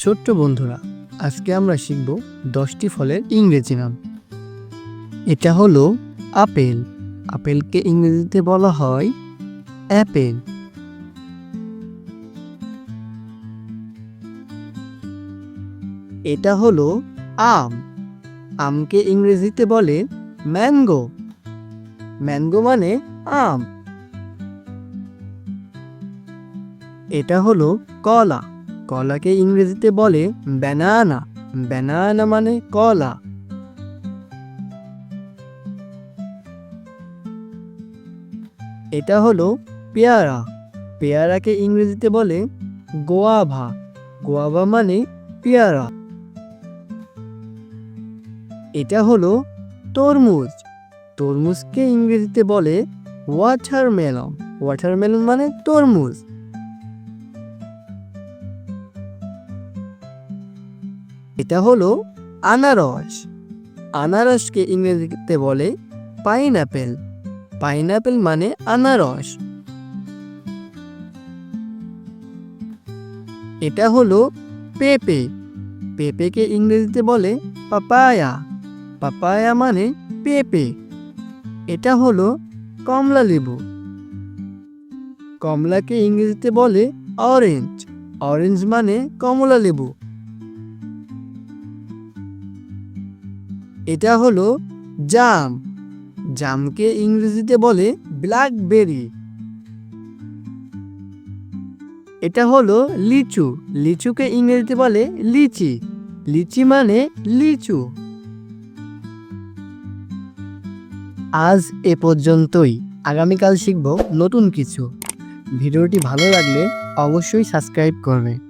ছোট্ট বন্ধুরা, আজকে আমরা শিখব দশটি ফলের ইংরেজি নাম। এটা হলো আপেল। আপেলকে ইংরেজিতে বলা হয় অ্যাপেল। এটা হলো আম। আমকে ইংরেজিতে বলে ম্যাঙ্গো। ম্যাঙ্গো মানে আম। এটা হলো কলা। কলাকে ইংরেজিতে বলে ব্যানানা ব্যানানা মানে কলা। এটা হলো পেয়ারা। পেয়ারাকে ইংরেজিতে বলে গোয়াভা গোয়াভা মানে পেয়ারা। এটা হলো তরমুজ। তরমুজকে ইংরেজিতে বলে ওয়াটারমেলন ওয়াটারমেলন মানে তরমুজ। এটা হলো আনারস। আনারসকে ইংরেজিতে বলে পাইনঅ্যাপেল পাইনাপেল মানে আনারস। এটা হলো পেঁপে। পেঁপেকে ইংরেজিতে বলে পাপায়া। পাপায়া মানে পেঁপে। এটা হলো কমলা লেবু। কমলাকে ইংরেজিতে বলে অরেঞ্জ। অরেঞ্জ মানে কমলা লেবু। এটা হলো জাম। জামকে ইংরেজিতে বলে ব্ল্যাকবেরি এটা হলো লিচু। লিচুকে ইংরেজিতে বলে লিচি। লিচি মানে লিচু। আজ এ পর্যন্তই। আগামীকাল শিখব নতুন কিছু। ভিডিওটি ভালো লাগলে অবশ্যই সাবস্ক্রাইব করবে।